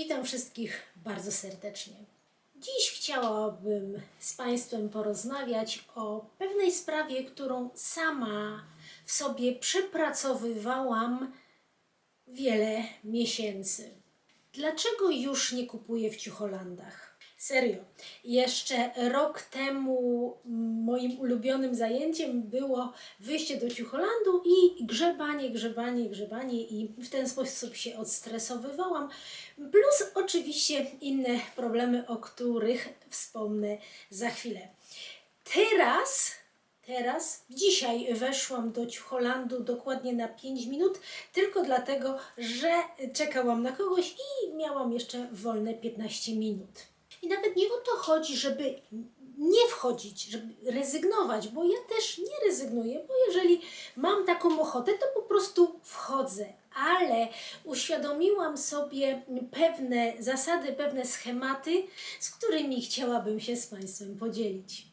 Witam wszystkich bardzo serdecznie. Dziś chciałabym z Państwem porozmawiać o pewnej sprawie, którą sama w sobie przepracowywałam wiele miesięcy. Dlaczego już nie kupuję w Ciucholandach? Serio. Jeszcze rok temu moim ulubionym zajęciem było wyjście do Ciucholandu i grzebanie, grzebanie, grzebanie i w ten sposób się odstresowywałam. Plus oczywiście inne problemy, o których wspomnę za chwilę. Teraz, teraz, dzisiaj weszłam do Ciucholandu dokładnie na 5 minut, tylko dlatego, że czekałam na kogoś i miałam jeszcze wolne 15 minut. I nawet nie o to chodzi, żeby nie wchodzić, żeby rezygnować, bo ja też nie rezygnuję, bo jeżeli mam taką ochotę, to po prostu wchodzę. Ale uświadomiłam sobie pewne zasady, pewne schematy, z którymi chciałabym się z Państwem podzielić.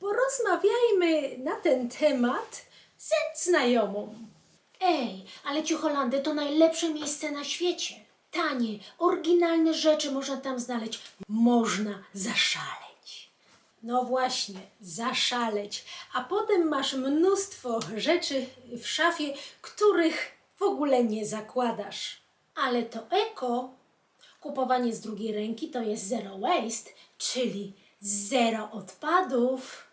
Porozmawiajmy na ten temat ze znajomą. Ej, ale Ciucholandy to najlepsze miejsce na świecie. Tanie, oryginalne rzeczy można tam znaleźć. Można zaszaleć. No właśnie, zaszaleć. A potem masz mnóstwo rzeczy w szafie, których w ogóle nie zakładasz. Ale to eko, kupowanie z drugiej ręki to jest zero waste, czyli zero odpadów.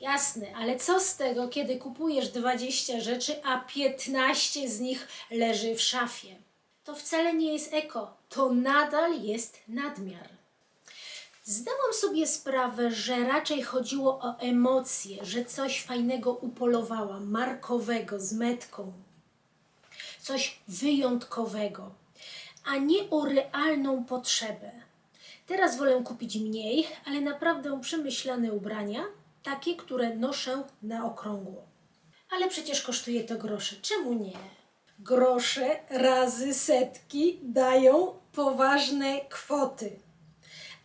Jasne, ale co z tego, kiedy kupujesz 20 rzeczy, a 15 z nich leży w szafie? To wcale nie jest eko, to nadal jest nadmiar. Zdałam sobie sprawę, że raczej chodziło o emocje, że coś fajnego upolowałam, markowego, z metką, coś wyjątkowego, a nie o realną potrzebę. Teraz wolę kupić mniej, ale naprawdę przemyślane ubrania, takie, które noszę na okrągło. Ale przecież kosztuje to grosze. Czemu nie? Grosze razy setki dają poważne kwoty.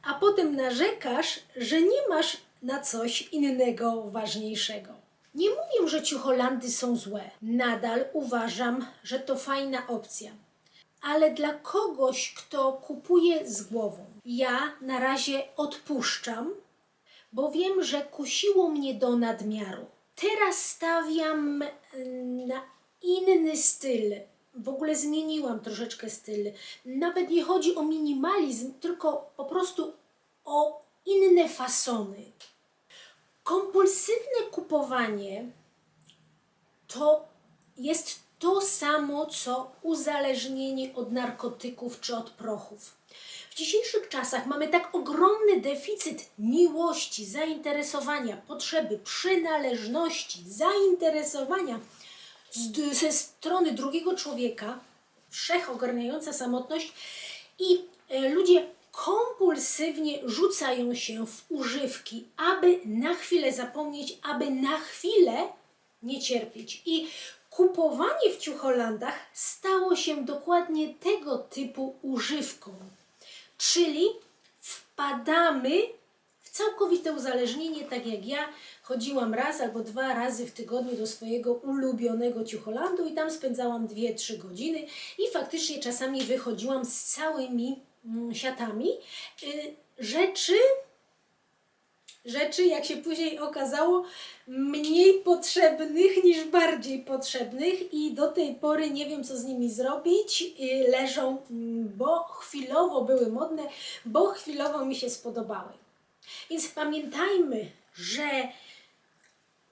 A potem narzekasz, że nie masz na coś innego ważniejszego. Nie mówię, że ciucholandy są złe. Nadal uważam, że to fajna opcja. Ale dla kogoś, kto kupuje z głową, ja na razie odpuszczam, bo wiem, że kusiło mnie do nadmiaru. Teraz stawiam mm, na inny styl. W ogóle zmieniłam troszeczkę styl. Nawet nie chodzi o minimalizm, tylko po prostu o inne fasony. Kompulsywne kupowanie to jest to samo, co uzależnienie od narkotyków czy od prochów. W dzisiejszych czasach mamy tak ogromny deficyt miłości, zainteresowania, potrzeby, przynależności, zainteresowania ze strony drugiego człowieka, wszechogarniająca samotność i e, ludzie kompulsywnie rzucają się w używki, aby na chwilę zapomnieć, aby na chwilę nie cierpieć. I kupowanie w Ciucholandach stało się dokładnie tego typu używką. Czyli wpadamy w całkowite uzależnienie, tak jak ja chodziłam raz albo dwa razy w tygodniu do swojego ulubionego Ciucholandu i tam spędzałam 2-3 godziny i faktycznie czasami wychodziłam z całymi mm, siatami y, rzeczy, rzeczy, jak się później okazało, mniej potrzebnych niż bardziej potrzebnych i do tej pory nie wiem, co z nimi zrobić. Y, Leżą, mm, bo chwilowo były modne, bo chwilowo mi się spodobały. Więc pamiętajmy, że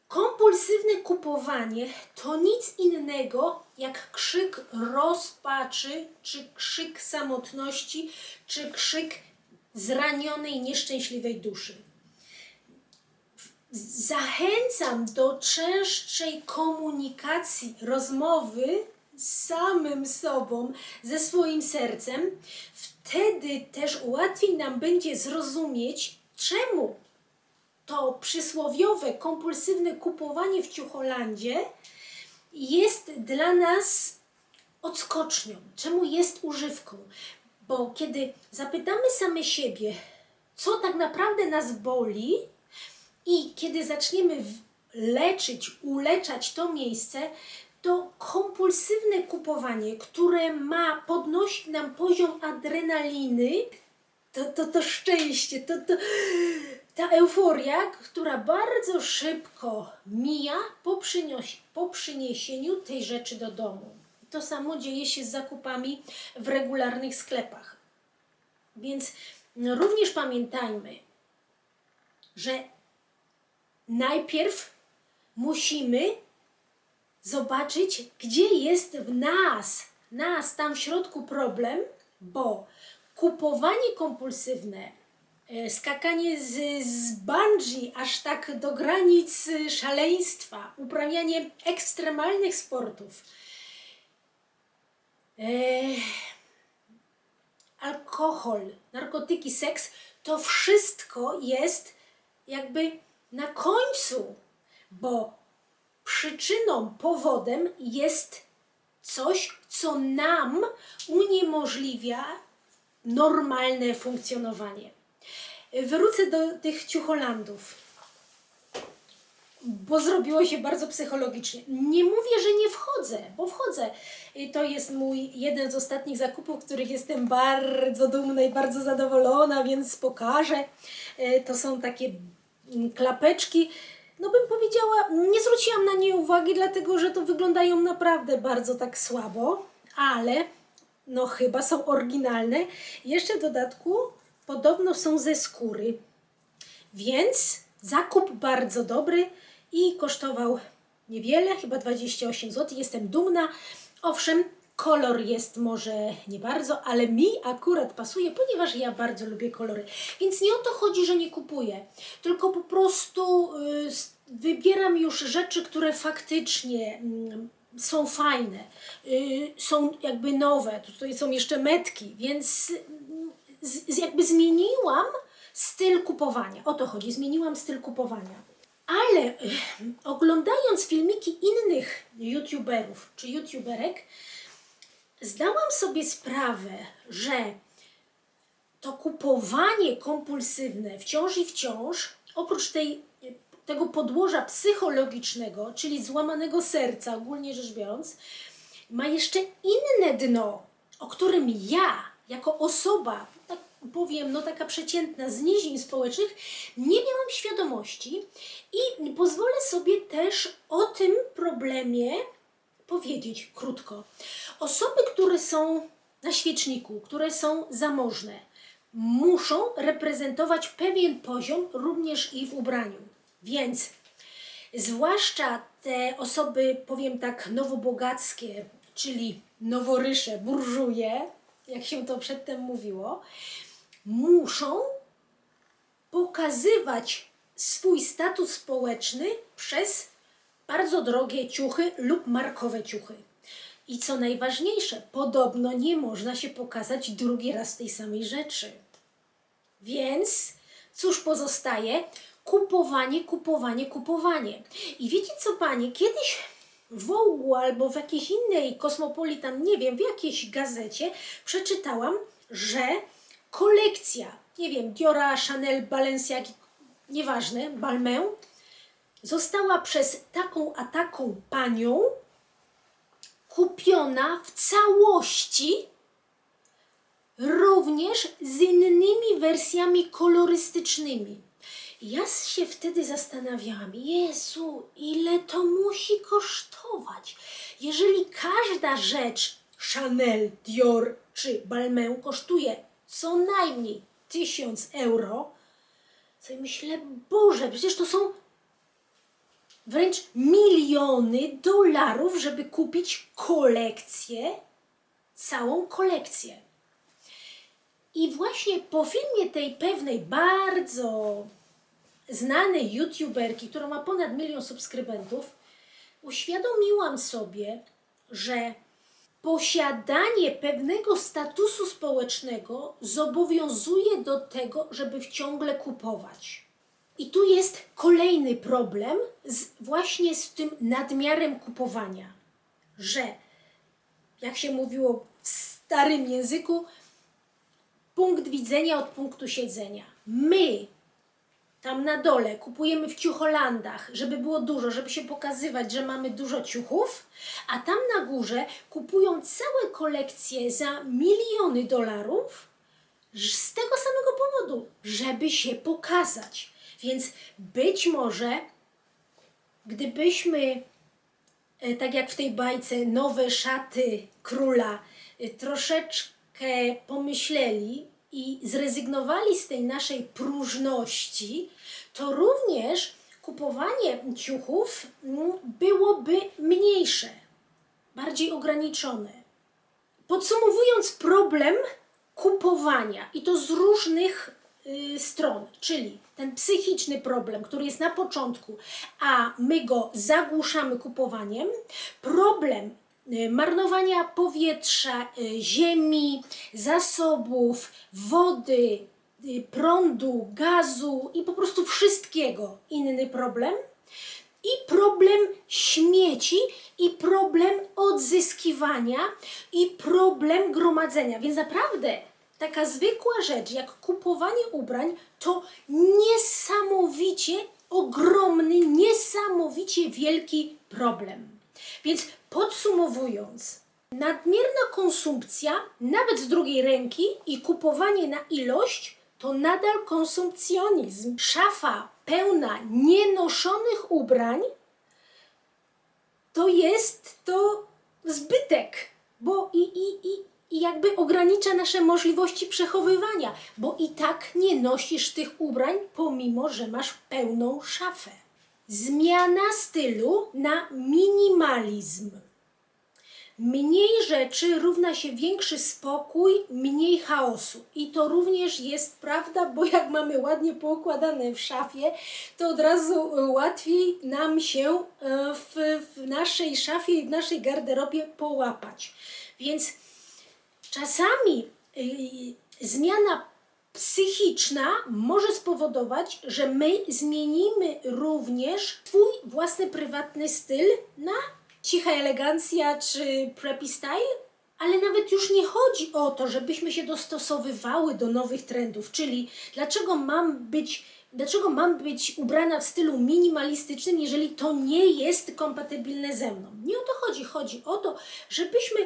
kompulsywne kupowanie to nic innego jak krzyk rozpaczy, czy krzyk samotności, czy krzyk zranionej, nieszczęśliwej duszy zachęcam do częstszej komunikacji, rozmowy z samym sobą, ze swoim sercem. Wtedy też łatwiej nam będzie zrozumieć, czemu to przysłowiowe, kompulsywne kupowanie w Ciucholandzie jest dla nas odskocznią, czemu jest używką. Bo kiedy zapytamy same siebie, co tak naprawdę nas boli, i kiedy zaczniemy leczyć, uleczać to miejsce, to kompulsywne kupowanie, które ma podnosić nam poziom adrenaliny, to, to, to szczęście, to, to, ta euforia, która bardzo szybko mija po, przynioś, po przyniesieniu tej rzeczy do domu. To samo dzieje się z zakupami w regularnych sklepach. Więc również pamiętajmy, że najpierw musimy zobaczyć, gdzie jest w nas, nas tam w środku problem, bo kupowanie kompulsywne, e, skakanie z, z bungee aż tak do granic e, szaleństwa, uprawianie ekstremalnych sportów, e, alkohol, narkotyki, seks, to wszystko jest jakby na końcu, bo przyczyną, powodem jest coś, co nam uniemożliwia normalne funkcjonowanie. Wrócę do tych ciucholandów, bo zrobiło się bardzo psychologicznie. Nie mówię, że nie wchodzę, bo wchodzę. To jest mój jeden z ostatnich zakupów, których jestem bardzo dumna i bardzo zadowolona, więc pokażę. E, To są takie klapeczki. No bym powiedziała, nie zwróciłam na nie uwagi, dlatego że to wyglądają naprawdę bardzo tak słabo, ale no chyba są oryginalne. Jeszcze w dodatku podobno są ze skóry. Więc zakup bardzo dobry i kosztował niewiele, chyba 28 zł. Jestem dumna. Owszem, kolor jest może nie bardzo, ale mi akurat pasuje, ponieważ ja bardzo lubię kolory. Więc nie o to chodzi, że nie kupuję, tylko po prostu y, wybieram już rzeczy, które faktycznie mm, są fajne, y, są jakby nowe. Tutaj są jeszcze metki, więc mm, jakby zmieniłam styl kupowania. O to chodzi, zmieniłam styl kupowania. Ale y, oglądając filmiki innych youtuberów czy youtuberek, zdałam sobie sprawę, że to kupowanie kompulsywne wciąż i wciąż, oprócz tej, tego podłoża psychologicznego, czyli złamanego serca, ogólnie rzecz biorąc, ma jeszcze inne dno, o którym ja, jako osoba, tak powiem, no taka przeciętna z nizin społecznych, nie miałam świadomości i pozwolę sobie też o tym problemie powiedzieć krótko. Osoby, które są na świeczniku, które są zamożne, muszą reprezentować pewien poziom również i w ubraniu. Więc zwłaszcza te osoby, powiem tak, nowobogackie, czyli noworysze, burżuje, jak się to przedtem mówiło, muszą pokazywać swój status społeczny przez bardzo drogie ciuchy lub markowe ciuchy. I co najważniejsze, podobno nie można się pokazać drugi raz tej samej rzeczy. Więc cóż pozostaje? Kupowanie, kupowanie, kupowanie. I wiecie co, panie, kiedyś w Vogue albo w jakiejś innej Cosmopolitan, nie wiem, w jakiejś gazecie przeczytałam, że kolekcja, nie wiem, Diora, Chanel, Balenciagi, nieważne, Balmain, została przez taką a taką panią kupiona w całości również z innymi wersjami kolorystycznymi. Ja się wtedy zastanawiałam, Jezu, ile to musi kosztować? Jeżeli każda rzecz Chanel, Dior czy Balmain kosztuje co najmniej 1000 euro, sobie myślę, Boże, przecież to są wręcz miliony dolarów, żeby kupić kolekcję, całą kolekcję. I właśnie po filmie tej pewnej bardzo znanej youtuberki, która ma ponad milion subskrybentów, uświadomiłam sobie, że posiadanie pewnego statusu społecznego zobowiązuje do tego, żeby ciągle kupować. I tu jest kolejny problem z, właśnie z tym nadmiarem kupowania, że jak się mówiło w starym języku, punkt widzenia od punktu siedzenia. My tam na dole kupujemy w ciucholandach, żeby było dużo, żeby się pokazywać, że mamy dużo ciuchów, a tam na górze kupują całe kolekcje za miliony dolarów z tego samego powodu, żeby się pokazać. Więc być może, gdybyśmy, e, tak jak w tej bajce, nowe szaty króla, e, troszeczkę pomyśleli i zrezygnowali z tej naszej próżności, to również kupowanie ciuchów mm, byłoby mniejsze, bardziej ograniczone. Podsumowując problem kupowania i to z różnych y, stron, czyli ten psychiczny problem, który jest na początku, a my go zagłuszamy kupowaniem, problem y, marnowania powietrza, y, ziemi, zasobów, wody, y, prądu, gazu i po prostu wszystkiego inny problem i problem śmieci, i problem odzyskiwania, i problem gromadzenia. Więc naprawdę taka zwykła rzecz jak kupowanie ubrań to niesamowicie ogromny, niesamowicie wielki problem. Więc podsumowując, nadmierna konsumpcja, nawet z drugiej ręki, i kupowanie na ilość to nadal konsumpcjonizm. Szafa pełna nienoszonych ubrań to jest to zbytek, bo i, i, i, i jakby ogranicza nasze możliwości przechowywania, bo i tak nie nosisz tych ubrań, pomimo że masz pełną szafę. Zmiana stylu na minimalizm. Mniej rzeczy równa się większy spokój, mniej chaosu. I to również jest prawda, bo jak mamy ładnie poukładane w szafie, to od razu e, łatwiej nam się e, w, w naszej szafie i w naszej garderobie połapać. Więc czasami y, zmiana psychiczna może spowodować, że my zmienimy również swój własny prywatny styl na cicha elegancja czy preppy style. Ale nawet już nie chodzi o to, żebyśmy się dostosowywały do nowych trendów, czyli dlaczego mam być, dlaczego mam być ubrana w stylu minimalistycznym, jeżeli to nie jest kompatybilne ze mną. Nie o to chodzi. Chodzi o to, żebyśmy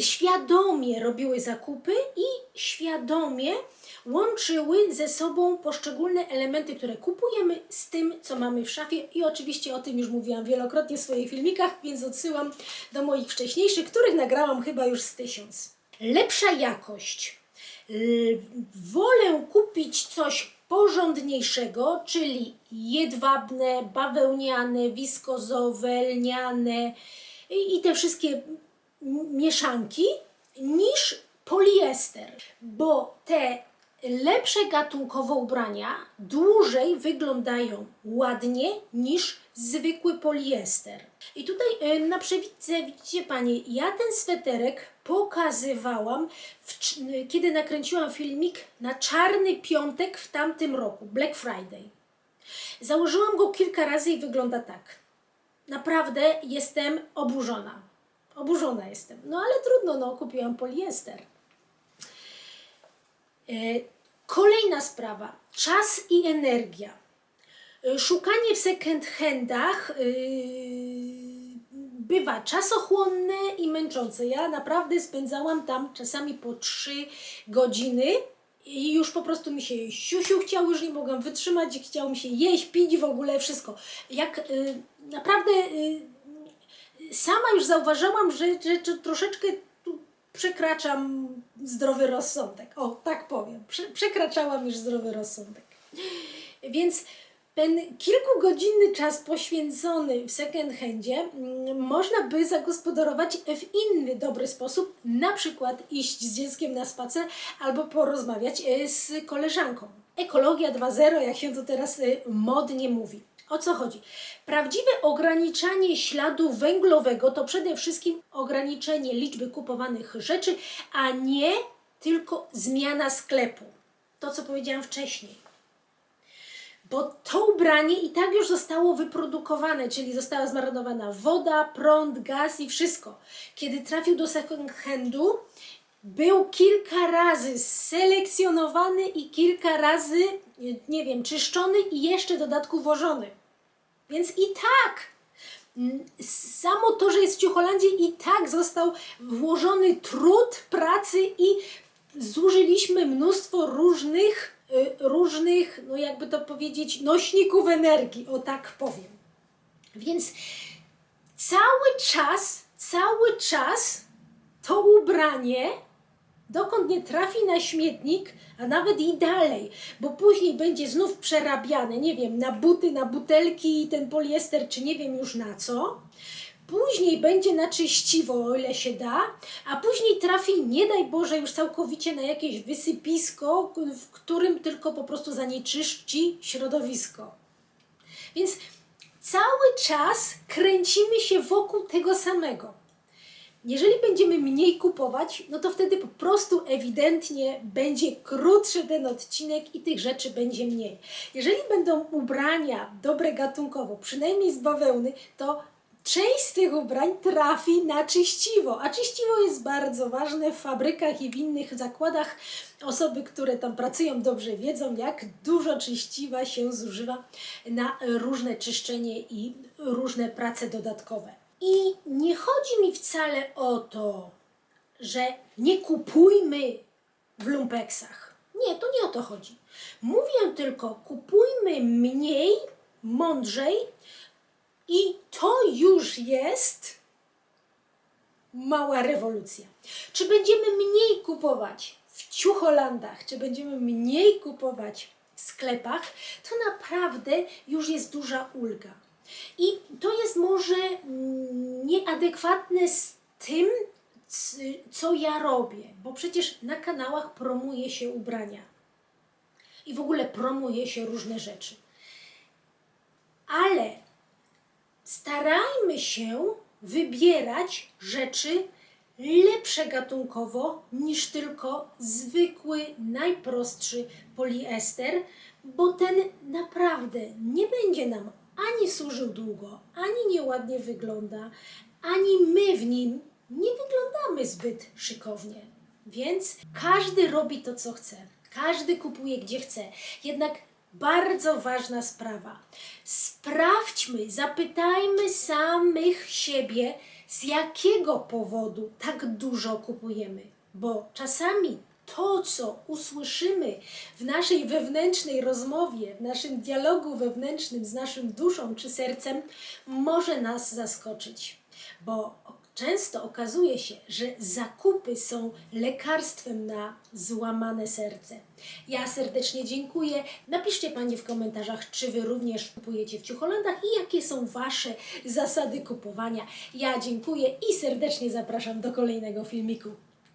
świadomie robiły zakupy i świadomie łączyły ze sobą poszczególne elementy, które kupujemy z tym, co mamy w szafie i oczywiście o tym już mówiłam wielokrotnie w swoich filmikach, więc odsyłam do moich wcześniejszych, których nagrałam chyba już z tysiąc. Lepsza jakość. Wolę kupić coś porządniejszego, czyli jedwabne, bawełniane, wiskozowe, lniane i, te wszystkie mieszanki, niż poliester, bo te lepsze gatunkowo ubrania dłużej wyglądają ładnie niż zwykły poliester. I tutaj e, na przewidce widzicie Panie, ja ten sweterek pokazywałam, w, kiedy nakręciłam filmik na czarny piątek w tamtym roku, Black Friday. Założyłam go kilka razy i wygląda tak. Naprawdę jestem oburzona. Oburzona jestem. No ale trudno, no kupiłam poliester. E, Kolejna sprawa. Czas i energia. E, Szukanie w second handach yy, bywa czasochłonne i męczące. Ja naprawdę spędzałam tam czasami po 3 godziny i już po prostu mi się siusiu chciało, już nie mogłam wytrzymać, chciało mi się jeść, pić w ogóle wszystko. Jak yy, naprawdę yy, sama już zauważyłam, że, że, że troszeczkę przekraczam zdrowy rozsądek. O, tak powiem. Prze, przekraczałam już zdrowy rozsądek. Więc ten kilkugodzinny czas poświęcony w second handzie mm, można by zagospodarować w inny dobry sposób, na przykład iść z dzieckiem na spacer albo porozmawiać e, z koleżanką. Ekologia 2.0, jak się to teraz e, modnie mówi. O co chodzi? Prawdziwe ograniczanie śladu węglowego to przede wszystkim ograniczenie liczby kupowanych rzeczy, a nie tylko zmiana sklepu. To, co powiedziałam wcześniej bo to ubranie i tak już zostało wyprodukowane, czyli została zmarnowana woda, prąd, gaz i wszystko. Kiedy trafił do second handu, był kilka razy selekcjonowany i kilka razy, nie wiem, czyszczony i jeszcze w dodatku wożony. Więc i tak, mm, samo to, że jest w Ciucholandzie, i tak został włożony trud pracy i zużyliśmy mnóstwo różnych, różnych, no jakby to powiedzieć, nośników energii, o tak powiem. Więc cały czas, cały czas to ubranie, dokąd nie trafi na śmietnik, a nawet i dalej, bo później będzie znów przerabiane, nie wiem, na buty, na butelki i ten poliester, czy nie wiem już na co. Później będzie na czyściwo, o ile się da, a później trafi, nie daj Boże, już całkowicie na jakieś wysypisko, w którym tylko po prostu zanieczyści środowisko. Więc cały czas kręcimy się wokół tego samego. Jeżeli będziemy mniej kupować, no to wtedy po prostu ewidentnie będzie krótszy ten odcinek i tych rzeczy będzie mniej. Jeżeli będą ubrania dobre gatunkowo, przynajmniej z bawełny, to część z tych ubrań trafi na czyściwo, a czyściwo jest bardzo ważne w fabrykach i w innych zakładach. Osoby, które tam pracują, dobrze wiedzą, jak dużo czyściwa się zużywa na różne czyszczenie i różne prace dodatkowe. I nie chodzi mi wcale o to, że nie kupujmy w lumpeksach. Nie, to nie o to chodzi. Mówię tylko, kupujmy mniej, mądrzej i to już jest mała rewolucja. Czy będziemy mniej kupować w ciucholandach, czy będziemy mniej kupować w sklepach, to naprawdę już jest duża ulga. I to jest może nieadekwatne z tym, co ja robię, bo przecież na kanałach promuje się ubrania i w ogóle promuje się różne rzeczy. Ale starajmy się wybierać rzeczy lepsze gatunkowo niż tylko zwykły, najprostszy poliester, bo ten naprawdę nie będzie nam ani służył długo, ani nieładnie wygląda, ani my w nim nie wyglądamy zbyt szykownie. Więc każdy robi to, co chce. Każdy kupuje, gdzie chce. Jednak bardzo ważna sprawa. Sprawdźmy, zapytajmy samych siebie, z jakiego powodu tak dużo kupujemy. Bo czasami to, co usłyszymy w naszej wewnętrznej rozmowie, w naszym dialogu wewnętrznym z naszą duszą czy sercem, może nas zaskoczyć. Bo często okazuje się, że zakupy są lekarstwem na złamane serce. Ja serdecznie dziękuję. Napiszcie Panie w komentarzach, czy Wy również kupujecie w Ciucholandach i jakie są Wasze zasady kupowania. Ja dziękuję i serdecznie zapraszam do kolejnego filmiku.